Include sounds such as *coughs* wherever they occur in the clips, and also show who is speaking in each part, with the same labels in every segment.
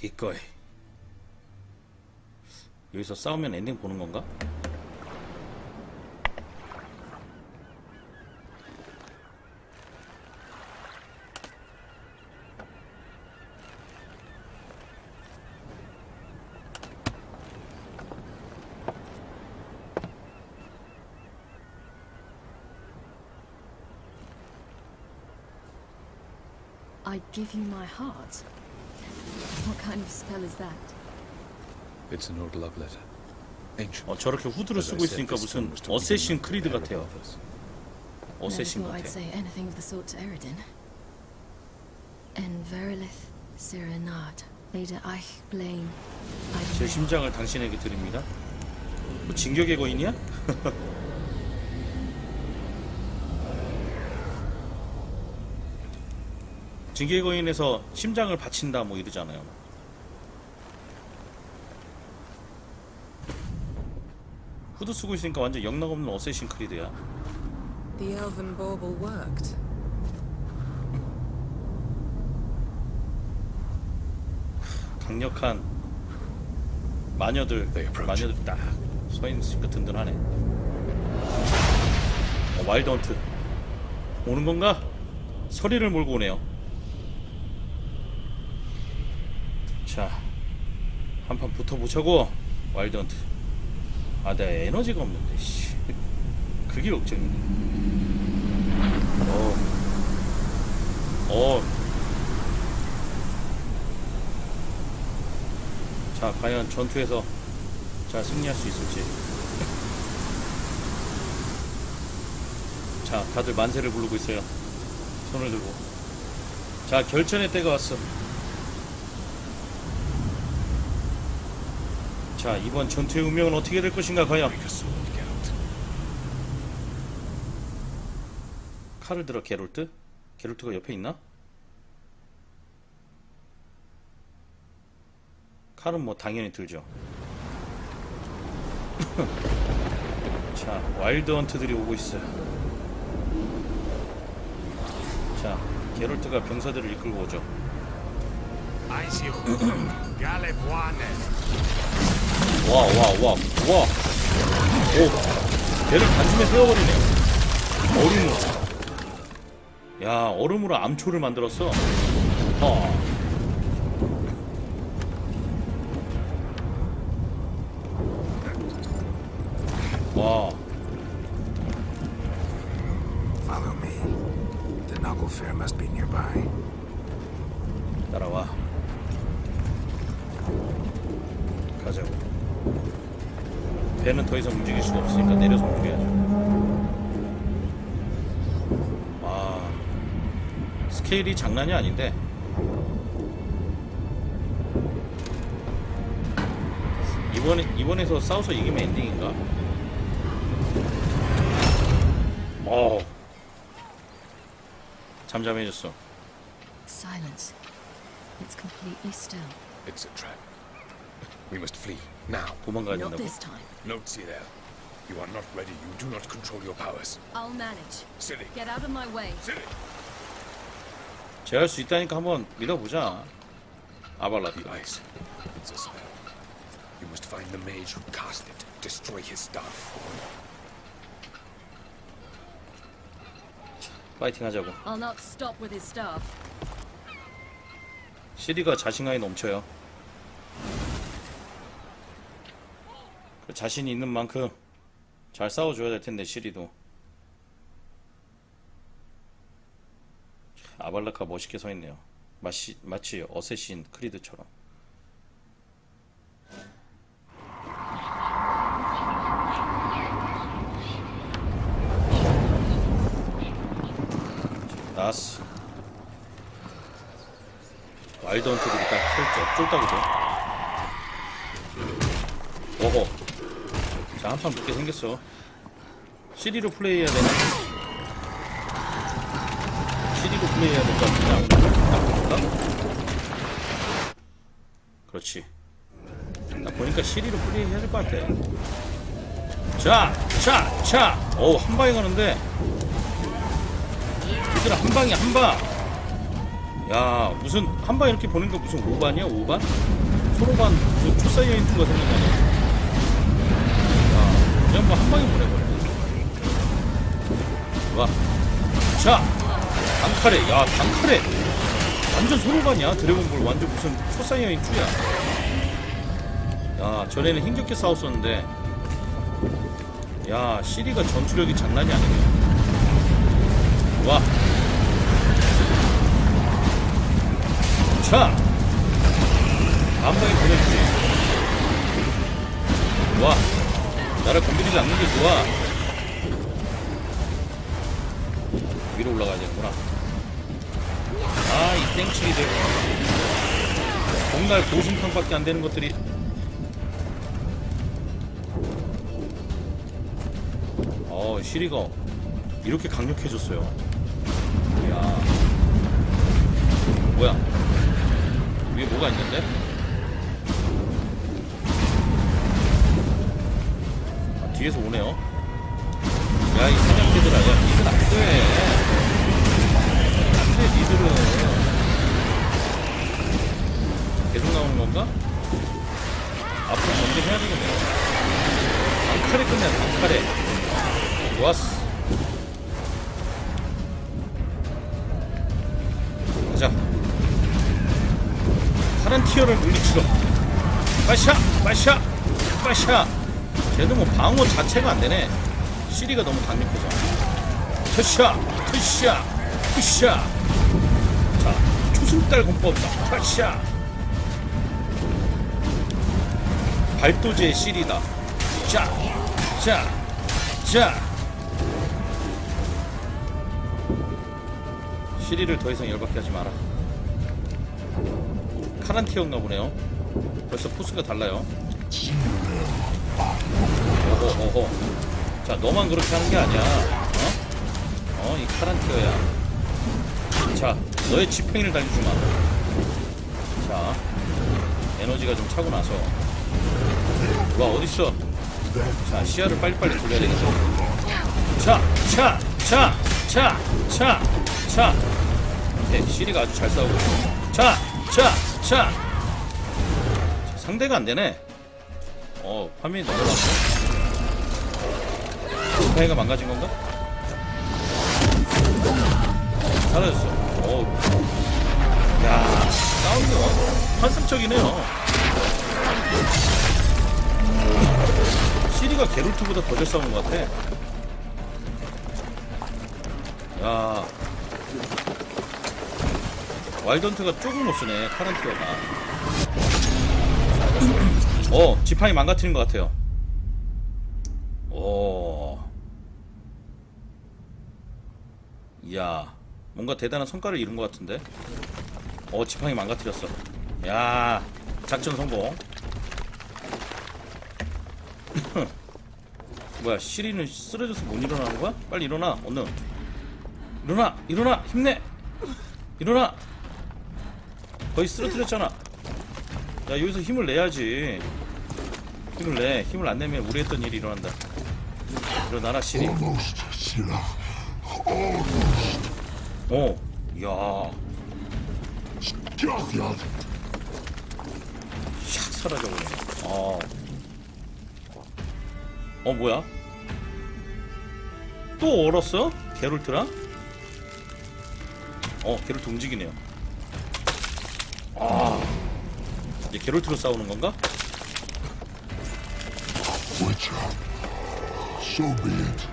Speaker 1: 기꺼이. 여기서 싸우면 엔딩 보는 건가?
Speaker 2: What kind of spell is that?
Speaker 3: It's an old love letter. Ancient.
Speaker 1: 어 저렇게 후드를
Speaker 3: As I
Speaker 1: 쓰고
Speaker 3: said,
Speaker 1: 있으니까
Speaker 3: this
Speaker 1: 무슨
Speaker 3: stone was to be
Speaker 1: 어쌔신
Speaker 3: given
Speaker 1: 크리드 같아요.
Speaker 3: brothers.
Speaker 2: Never
Speaker 1: 어쌔신
Speaker 2: thought I'd
Speaker 1: 같아.
Speaker 2: say anything of the sort to Eridin. En verilith Sirenard. Leda Eich blame.
Speaker 1: 제
Speaker 2: I
Speaker 1: 심장을 당신에게 드립니다. 뭐 진격의 거인이야? 진격의 거인에서 심장을 바친다 뭐 이러잖아요. 후드 쓰고 있으니까 완전 영락없는 어쌔신 크리드야.
Speaker 4: The elven bauble worked.
Speaker 1: 강력한 마녀들. 마녀들 딱 서 있으니까 든든하네. 어, 와일드 헌트 오는 건가? 서리를 몰고 오네요. 자, 한판 붙어보자고 와일드 헌트. 아, 내가 에너지가 없는데, 씨. *laughs* 그게 걱정이네. 어, 어. 자, 과연 전투에서 자 승리할 수 있을지. 자, 다들 만세를 부르고 있어요. 손을 들고. 자, 결전의 때가 왔어. 자, 이번 전투의 운명은 어떻게 될 것인가, 과연. 칼을 들어 게롤트? 게롤트가 옆에 있나? 칼은 뭐 당연히 들죠. *laughs* 자, 와일드 헌트들이 오고 있어요. 자, 게롤트가 병사들을 이끌고 오죠. *clears throat* 와, 와, 와, 와. 오, 걔를 단숨에 세워버리네. 얼음으로. 야, 얼음으로 암초를 만들었어. 어. 스케일이 장난이 아닌데. 이번에 이번에서 싸워서 이기면 엔딩인가? 어. 잠잠해졌어.
Speaker 2: Silence. It's completely still.
Speaker 3: It's a trap. We must flee now.
Speaker 1: 도망가야
Speaker 2: Not
Speaker 1: 된다고?
Speaker 2: this time.
Speaker 3: No, Cyril. You are not ready. You do not control your powers.
Speaker 2: I'll manage.
Speaker 3: Silly.
Speaker 2: Get out of my way.
Speaker 3: Silly.
Speaker 1: 제할 수 있다니까 한번 믿어보자.
Speaker 3: The ice. It's a spell. You must find the mage who cast it. Destroy his staff.
Speaker 1: 파이팅 하자고.
Speaker 2: I'll not stop with his staff.
Speaker 1: 시리가 자신감이 넘쳐요. 그 자신이 있는 만큼 잘 싸워줘야 될 텐데 시리도. 아발라카 멋있게 서 있네요. 마치 마치 어쌔신 크리드처럼. 나스. 와일드 헌트들이 딱 설정 쫄딱이죠. 오호. 자, 한 판 붙게 생겼어. CD로 플레이해야 되나? 플레이해야 될 것 같은데? 그렇지. 딱 보니까 CD로 플레이해야 될 것 같아. 자, 자, 자! 어우, 한 방에 가는데. 얘들아, 한 방이야, 한 방! 야 무슨 한 방 이렇게 보는 거 무슨 5반이야 5반? 서로반 무슨 초사이언2가 생각나네 야 그냥 뭐 한 방에 보내버려 와. 자 단카레 야 단카레 완전 서로반이야. 드래곤볼 완전 무슨 초사이언2야. 야 전에는 힘겹게 싸웠었는데. 야 시리가 전투력이 장난이 아니네. 와. 자, 한 방에 보내주지. 와, 나를 건드리지 않는 게 좋아. 위로 올라가야 되구나. 아, 이 땡치기들. 정말 고심탕밖에 안 되는 것들이. 어, 시리가 이렇게 강력해졌어요. 이야. 뭐야? 위에 뭐가 있는데? 아, 뒤에서 오네요. 야, 이 사냥개들아, 야, 니들 안 돼. 안 돼, 니들은. 계속 나오는 건가? 앞으로 전개해야 되겠네. 단칼에 끝내, 단칼에. 좋았어. 가자. 파란 티어를 물리치러 빠샤 빠샤 빠샤 쟤도 뭐 방어 자체가 안 되네 시리가 너무 강력해져 터샤 터샤 터샤 자 초승달 공법이다 터샤 발도제 시리다 자 자 자 시리를 더 이상 열받게 하지 마라 카란티어인가 보네요. 벌써 포스가 달라요. 어허. 자, 너만 그렇게 하는 게 아니야. 어? 어, 이 카란티어야. 자, 너의 지팽이를 달려주마. 자, 에너지가 좀 차고 나서. 와, 어딨어? 자, 시야를 빨리빨리 돌려야 되겠어. 자, 차, 차, 차, 차, 차. 네, 시리가 아주 잘 싸우고 있어. 자, 자, 자. 상대가 안 되네. 어, 화면이 넘어갔어. 지팡이가 망가진 건가? 사라졌어. 어. 완- 환상적이네요. 시리가 게롤트보다 더 잘 싸우는 것 같아. 야, 와일던트가 조금 못 쓰네 카란티어가. 어 지팡이 망가뜨린 것 같아요. 오. 이야 뭔가 대단한 성과를 이룬 것 같은데 어 지팡이 망가뜨렸어 야 작전 성공 *laughs* 뭐야 시리는 쓰러져서 못 일어나는 거야? 빨리 일어나 얼른 일어나 일어나 힘내 일어나 거의 쓰러뜨렸잖아. 야 여기서 힘을 내야지. 힘을 내. 힘을 안 내면 우리 했던 일이 일어난다. 일어나라 시리. 어. 야. 샥 사라져버리네. 어. 어 뭐야? 또 얼었어? 게롤트랑? 어 게롤트 움직이네요. 아. 이제 게롤트로 싸우는 건가?
Speaker 5: Witcher. So be it.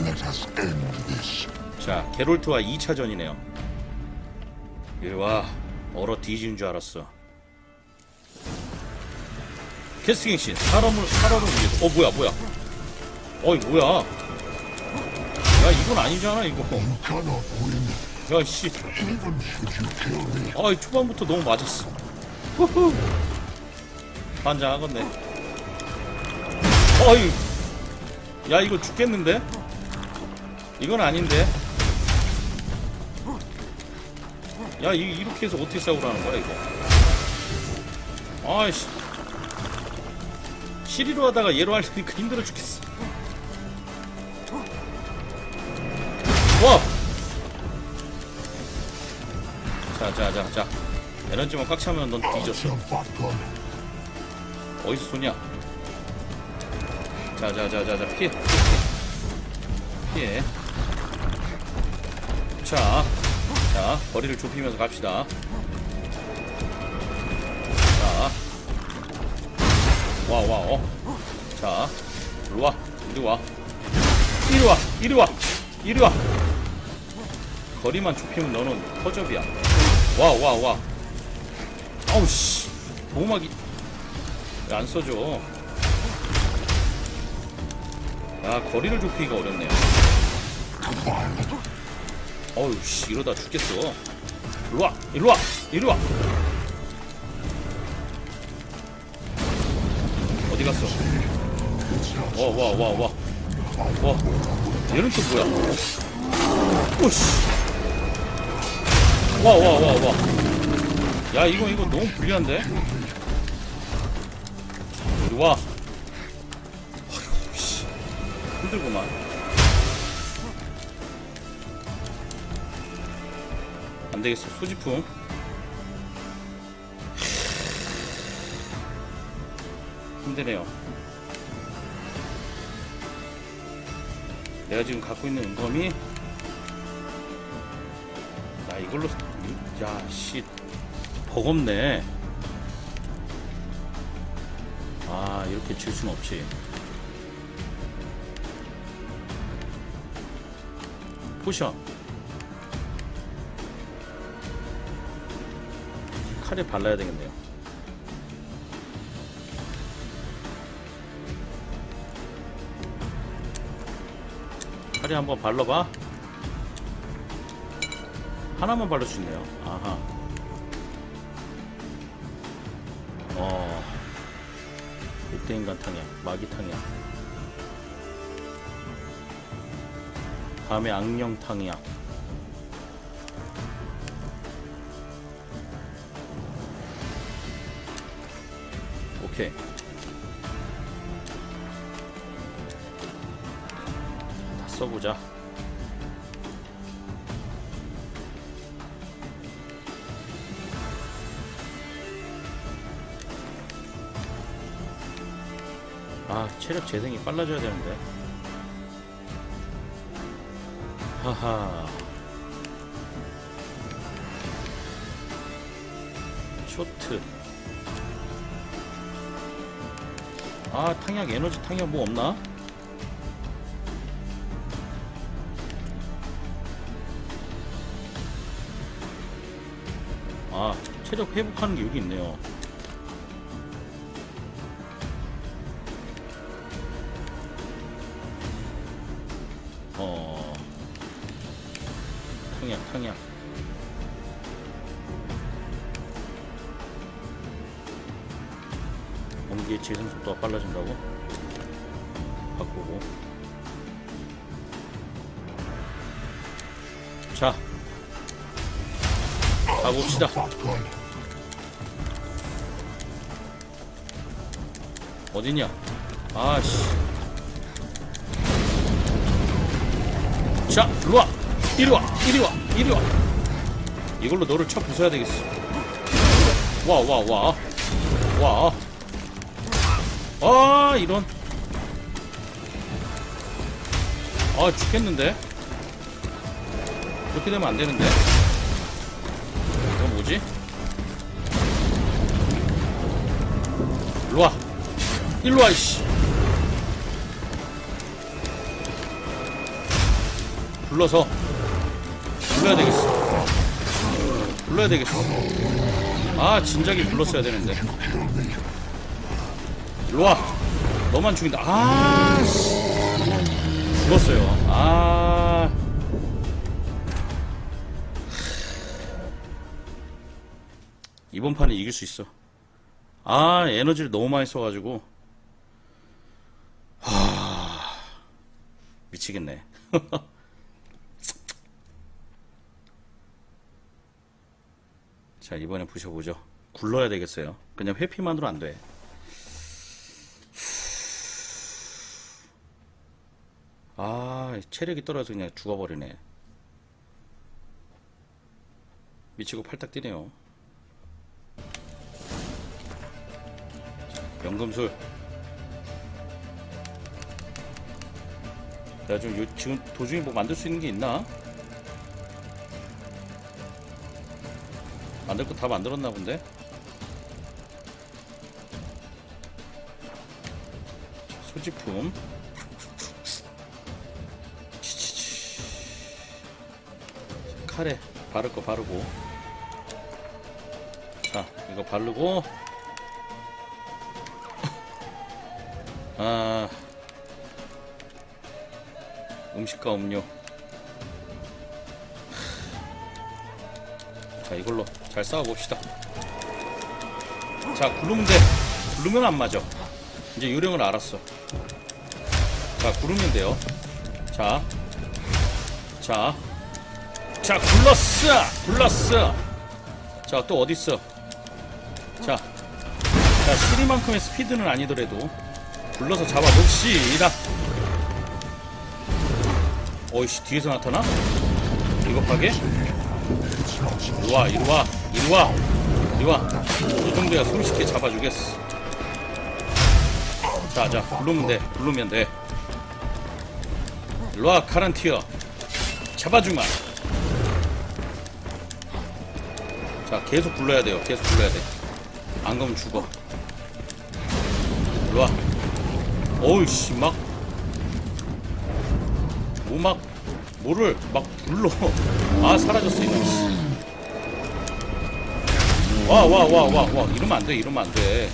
Speaker 5: Let us end this.
Speaker 1: 자, 게롤트와 2차전이네요. 이리 와, 얼어 뒤지는 줄 알았어. 캐스팅 신 사람을 사람을 위해서. 어 뭐야 뭐야? 어이 뭐야? 야 이건 아니잖아 이거. 야 씨,
Speaker 5: even should you kill me.
Speaker 1: 아 초반부터 너무 맞았어. 후후. 반장하겠네. 어이, 야 이거 죽겠는데? 이건 아닌데? 야 이, 이렇게 해서 어떻게 싸우라는 거야 이거? 아이씨. 시리로 하다가 얘로 하려니까 힘들어 죽겠어. 와! 자, 자, 자, 자. 에너지만 꽉 차면 넌 뒤졌어. 어디서 쏘냐? 자, 자, 자, 자, 자, 피해. 피해. 자, 자, 거리를 좁히면서 갑시다. 자, 와, 와, 어. 자, 이리 와, 이리 와, 이리 와, 이리 와, 이리 와. 거리만 좁히면 너는 허접이야. 와, 와, 와. 아우 씨, 보호막이 왜안 써줘? 아 거리를 좁히기가 어렵네요. 어우 씨 이러다 죽겠어. 일로 와, 일로 와, 이리 와. 어디 갔어? 와, 와, 와, 와. 와, 얘는 또 뭐야? 오씨. 와, 와, 와, 와. 야, 이거, 이거 너무 불리한데? 이리 와. 아휴, 씨. 힘들구만. 안 되겠어. 소지품. 힘드네요. 내가 지금 갖고 있는 은검이 나 이걸로 야씨 버겁네. 아 이렇게 질 수는 없지. 포션. 칼에 발라야 되겠네요. 칼에 한번 발라봐. 하나만 바를 수 있네요. 아하. 어. 늑대인간 탕약, 마기 탕약. 다음에 악령 탕약. 오케이. 다 써보자. 아, 체력 재생이 빨라져야 되는데. 하하. 쇼트. 아, 탕약, 에너지 탕약 뭐 없나? 아, 체력 회복하는 게 여기 있네요. 어 탕약 탕약 속도가 빨라진다고 바꾸고 자 가봅시다. 어디냐 아씨 자, 일로 와. 이리 와. 이리 와. 이리 와. 이걸로 너를 쳐 부숴야 되겠어. 와, 와, 와. 와. 아, 이런. 아, 죽겠는데? 이렇게 되면 안 되는데? 이건 뭐지? 일로 와. 일로 와, 이씨. 불러서 불러야 되겠어. 불러야 되겠어. 아 진작에 불렀어야 되는데. 일로 와. 너만 죽인다. 아 씨. 죽었어요. 아. 이번 판에 이길 수 있어. 아 에너지를 너무 많이 써가지고. 하. 미치겠네. *laughs* 자 이번에 부셔보죠 굴러야 되겠어요 그냥 회피만으로 안돼 아 체력이 떨어져 그냥 죽어버리네 미치고 팔딱 뛰네요. 연금술. 내가 좀 요, 지금 도중에 뭐 만들 수 있는 게 있나? 만들 거 다 만들었나 본데? 자, 소지품. 카레 바를 거 바르고. 자, 이거 바르고. 아. 음식과 음료. 자, 이걸로 잘 싸워봅시다. 자, 구르면 돼. 구르면 안 맞아. 이제 요령을 알았어. 자, 구르면 돼요. 자. 자. 자, 굴렀어! 굴렀어! 자, 또 어딨어? 자. 자, 시리만큼의 스피드는 아니더라도 굴러서 잡아봅시다. 어이씨, 뒤에서 나타나? 비겁하게? 이리 와, 이리 와, 이리 와, 이리 와. 이 정도야 손쉽게 잡아주겠어. 자, 자, 부르면 돼, 부르면 돼. 이리 와, 카란티어. 잡아주마. 자, 계속 불러야 돼요. 계속 불러야 돼. 안 그러면 죽어. 이리 와. 어우씨, 막. 뭐 막, 뭐를 막 불러. *laughs* 아, 사라졌어, 이거. 씨. 와, 와, 와, 와, 와. 이러면 안 돼, 이러면 안 돼.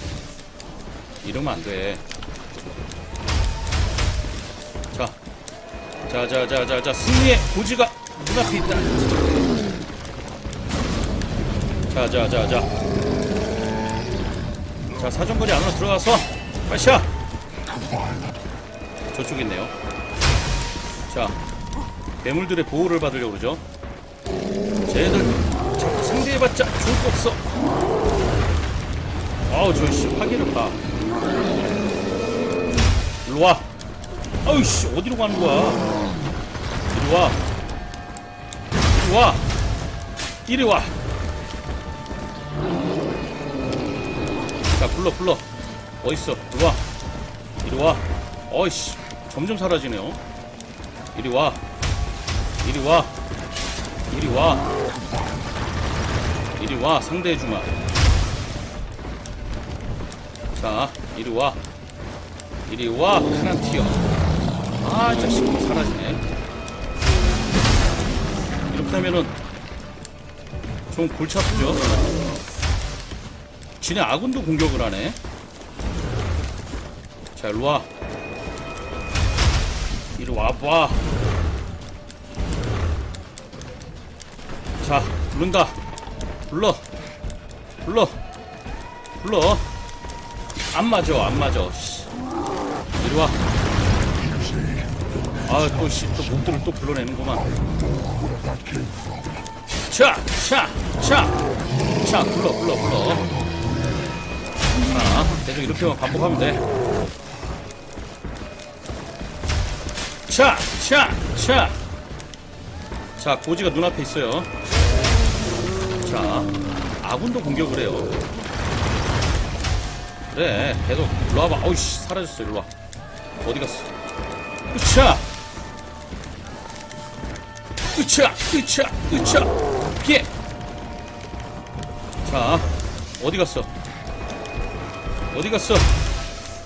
Speaker 1: 이러면 안 돼. 자. 자, 자, 자, 자, 자. 승리의 고지가 눈앞에 있다. 자, 자, 자, 자. 자, 사정거리 안으로 들어가서, 마샤! 저쪽에 있네요. 자, 괴물들의 보호를 받으려고 그러죠. 쟤들 자꾸 상대해봤자 좋을 거 없어. 아우, 저씨 확인을 봐. 일로 와. 아우, 씨, 어디로 가는 거야? 이리 와. 이리 와. 이리 와. 자, 불러, 불러. 어딨어? 이리 와. 이리 와. 어이씨, 점점 사라지네요. 이리 와. 이리 와. 이리 와. 이리 와. 상대해 주마. 자, 이리 와. 이리 와. 크란티어. 아, 이 자식 사라지네. 이렇게 하면은 좀 골치 아프죠? 지네 아군도 공격을 하네. 자, 일로 와. 이리 와봐. 자, 부른다. 불러. 불러. 불러. 안 맞아, 안 맞아. 씨. 이리 와. 아, 또, 씨, 또 목들을 또 불러내는구만. 자, 자, 자. 자, 불러, 불러, 불러. 자, 계속 이렇게만 반복하면 돼. 자, 자, 자. 자, 고지가 눈앞에 있어요. 자, 아군도 공격을 해요. 그래, 계속 일로 와봐. 어이씨, 사라졌어. 일로 와. 어디 갔어? 으차! 으차! 으차! 으차! 피해! 자, 어디 갔어? 어디 갔어?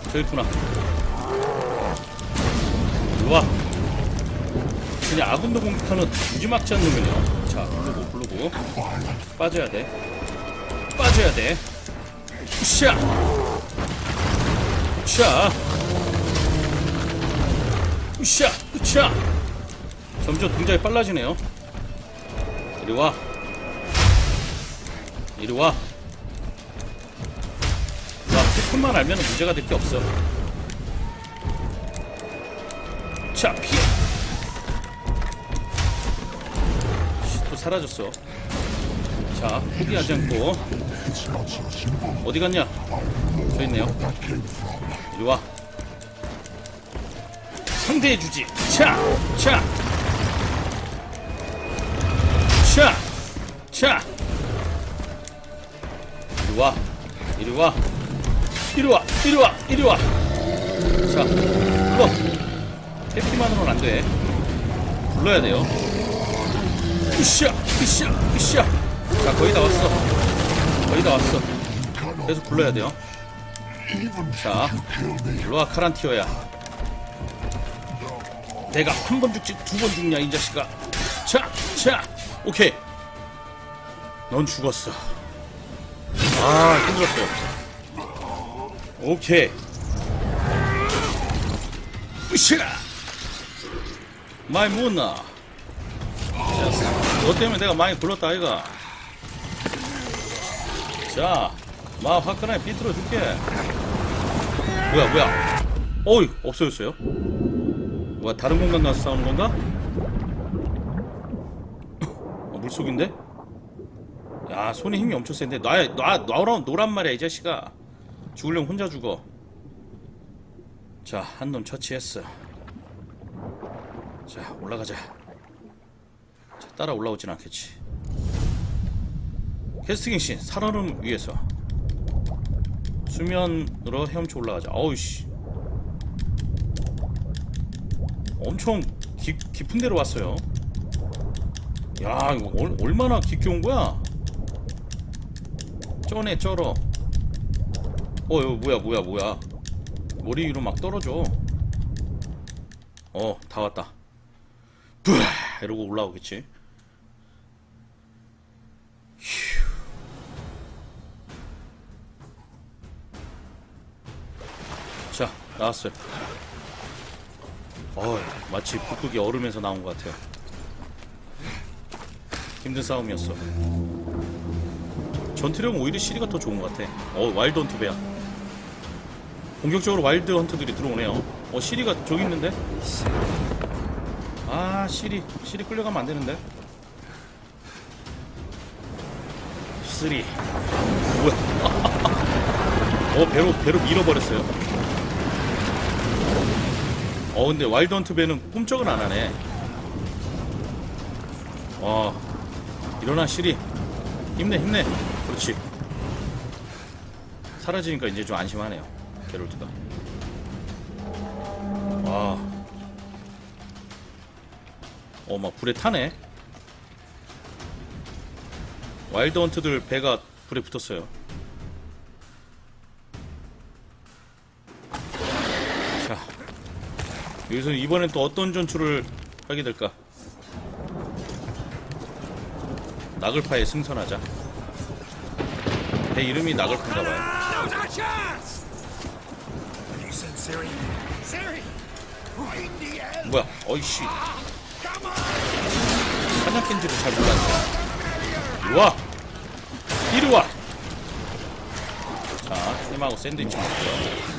Speaker 1: 저기 있구나. 와. 그냥 아군도 공격하는 무지막지 않는 놈이네요. 자, 부르고 부르고 빠져야 돼. 빠져야 돼. 으쌰. 으쌰. 으쌰. 으쌰. 점점 동작이 빨라지네요. 이리 와. 이리 와. 나 피품만 알면 문제가 될 게 없어. 자, 피해. 씨, 또 사라졌어. 자, 포기하지 않고. 어디 갔냐? 저 있네요. 이리 와. 상대해주지. 차! 차! 차! 차! 이리 와. 이리 와. 이리 와. 이리 와. 이리 와. 자, 불러. 해피만으로는 안 돼. 불러야 돼요. 으쌰, 으쌰, 으쌰. 자, 거의 다 왔어. 거의 다 왔어. 계속 불러야 돼요. 자. 일로와 카란티어야. 내가 한 번 죽지 두 번 죽냐 이 자식아. 자, 자, 오케이. 넌 죽었어. 아 힘들었어. 오케이. 으쌰. 마이 무나. 너 때문에 내가 많이 불렀다 아이가. 자, 마 화끈하게 비틀어 줄게. 뭐야 뭐야 어이 없어졌어요 뭐야 다른 공간 가서 싸우는 건가? 어, 물속인데? 야 손에 힘이 엄청 센데 놔, 놔, 놔라 노란 말이야 이 자식아 죽으려면 혼자 죽어 자 한 놈 처치했어 자 올라가자 자 따라 올라오진 않겠지 캐스팅 신 살아남을 위해서 수면으로 헤엄쳐 올라가자. 어우씨. 엄청 깊, 깊은 데로 왔어요. 야, 이거 얼, 얼마나 깊게 온 거야? 쩌네, 쩔어. 어, 이거 뭐야, 뭐야, 뭐야. 머리 위로 막 떨어져. 어, 다 왔다. 부아! 이러고 올라오겠지. 자, 나왔어요. 어, 마치 북극이 얼으면서 나온 것 같아요. 힘든 싸움이었어. 전투력은 오히려 시리가 더 좋은 것 같아. 어, 와일드 헌트 배야. 본격적으로 와일드 헌트들이 들어오네요. 어, 시리가 저기 있는데? 아, 시리. 시리 끌려가면 안 되는데? 쓰리. 뭐야? *laughs* 어, 배로, 배로 밀어버렸어요. 어 근데 와일드 헌트 배는 꿈쩍은 안 하네 와 일어나 시리 힘내 힘내 그렇지 사라지니까 이제 좀 안심하네요 게롤트가 와어 막 불에 타네 와일드 헌트들 배가 불에 붙었어요 자 여기서 이번엔 또 어떤 전투를 하게 될까? 나글파에 승선하자. 내 이름이 나글파인가봐요. 뭐야? 어이씨. 사냥꾼지를 잘 몰랐네. 이리 와. 이리 와. 자, 햄하고 샌드위치 먹고요.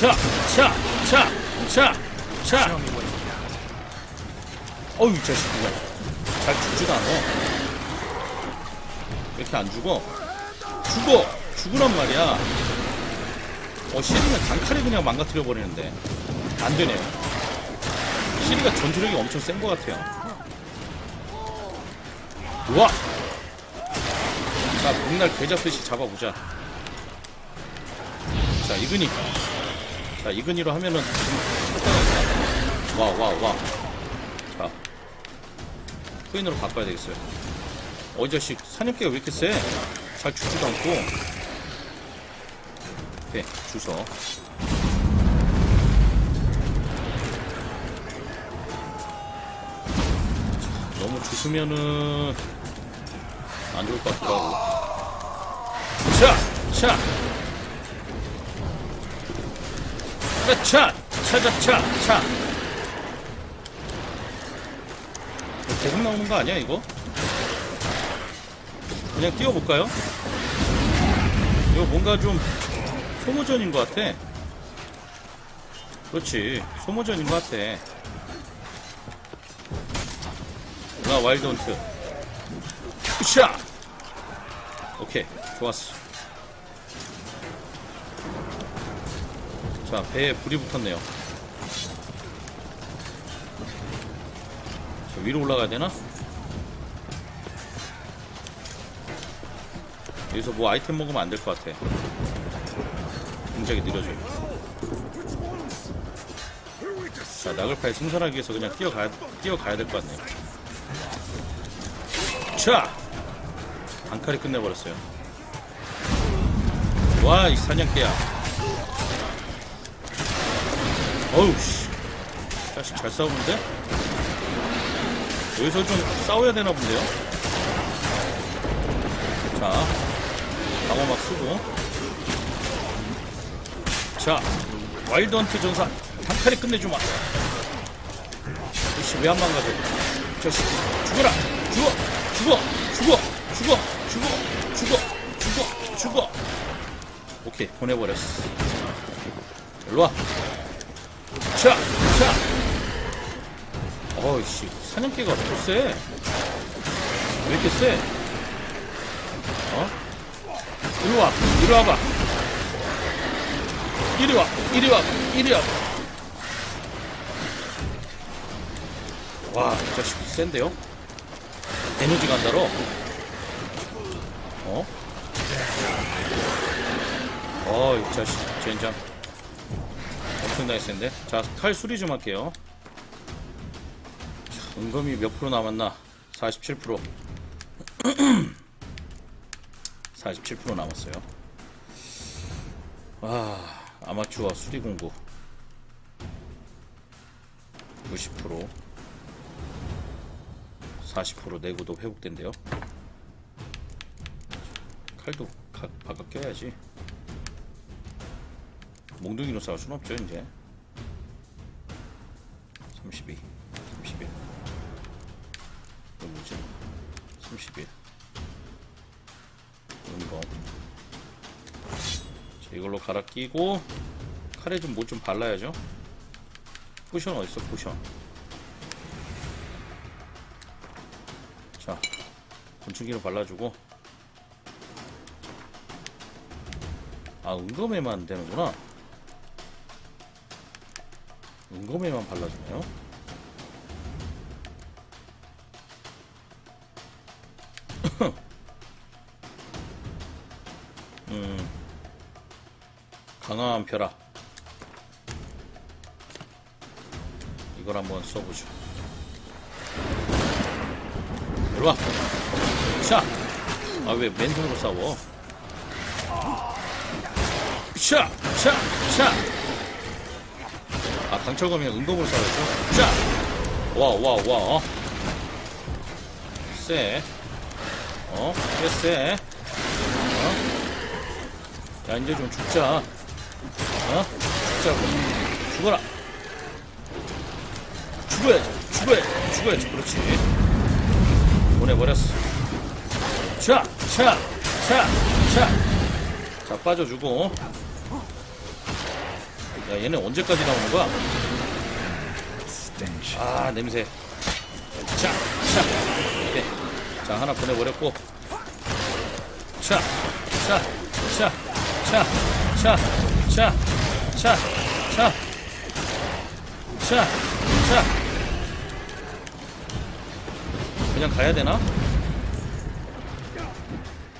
Speaker 1: 자, 자, 자, 자, 자. 어휴, 이 자식 뭐야. 잘 죽지도 않아. 왜 이렇게 안 죽어? 죽어! 죽으란 말이야. 어, 시리는 단칼에 그냥 망가뜨려 버리는데. 안 되네요. 시리가 전투력이 엄청 센 것 같아요. 우와! 자, 백날 개 잡듯이 잡아보자. 자, 이근이. 자, 이근이로 하면은 좀 와, 와, 와. 자. 코인으로 바꿔야 되겠어요. 어, 이 자식, 사냥개가 왜 이렇게 세? 잘 죽지도 않고. 오케이, 주서. 주스면은, 안 좋을 것 같기도 하고. 자! 자! 차! 차자차! 차! 이거 계속 나오는 거 아니야 이거? 그냥 뛰어볼까요? 이거 뭔가 좀 소모전인 것 같아 그렇지 소모전인 것 같아 나 와일드 헌트 으쌰 오케이 좋았어 자, 배에 불이 붙었네요. 저 위로 올라가야 되나? 여기서 뭐 아이템 먹으면 안 될 것 같아. 굉장히 느려져. 자, 나글파에 승선하기 위해서 그냥 뛰어가야, 뛰어가야 될 것 같네요. 자! 안칼이 끝내버렸어요. 와, 이 사냥개야. 어우, 씨. 자식 잘 싸우는데? 여기서 좀 싸워야 되나 본데요? 자, 방어 막 쓰고. 자, 와일드 헌트 전사, 단칼에 끝내주마. 이씨, 왜 안 망가져? 자식, 죽어라! 죽어! 죽어! 죽어! 죽어! 죽어! 죽어! 죽어! 죽어! 오케이, 보내버렸어. 일로와. 자! 자! 어이씨, 사냥개가 더 세. 왜 이렇게 세? 어? 이리 와, 이리 와봐. 이리 와, 이리 와, 이리 와. 와, 이 자식 센데요? 에너지 간다로? 어? 어, 이 자식, 젠장. 엄청나게 센데? 자, 칼 수리 좀 할게요. 자, 은검이 몇 프로 남았나? 47%. 47% *clears throat* 남았어요. 와, 아마추어 수리 공부. 90%. 40% 내구도 회복된대요. 칼도 가, 바꿔 껴야지. 몽둥이로 싸울 순 없죠, 이제. 32, 31. 이거 뭐지? 31. 은검. 자, 이걸로 갈아 끼고 칼에 좀뭐 좀 발라야죠. 포션 어딨어, 포션. 자, 곤충기로 발라주고. 아, 은검에만 되는구나. 은검에만 발라주네요. *coughs* 음, 강화한 벼락. 이걸 한번 써보죠. 이리 와. 자. 아, 왜 맨손으로 싸워? 자, 자, 자. 아, 강철검이랑 은검으로 싸웠죠? 자. 와, 와, 와. 쎄. 어? 꽤 쎄. 어? 야, 이제 좀 죽자. 어? 죽자고. 죽어라. 죽어야지. 죽어야지. 죽어야지. 그렇지. 보내버렸어. 자, 자, 자, 자. 자, 빠져주고. 야, 얘네 언제까지 나오는 거야? 아, 냄새. 자, 자. 오케이. 자, 하나 보내버렸고. 자, 자, 자, 자, 자, 자, 자, 자, 자, 자. 그냥 가야 되나?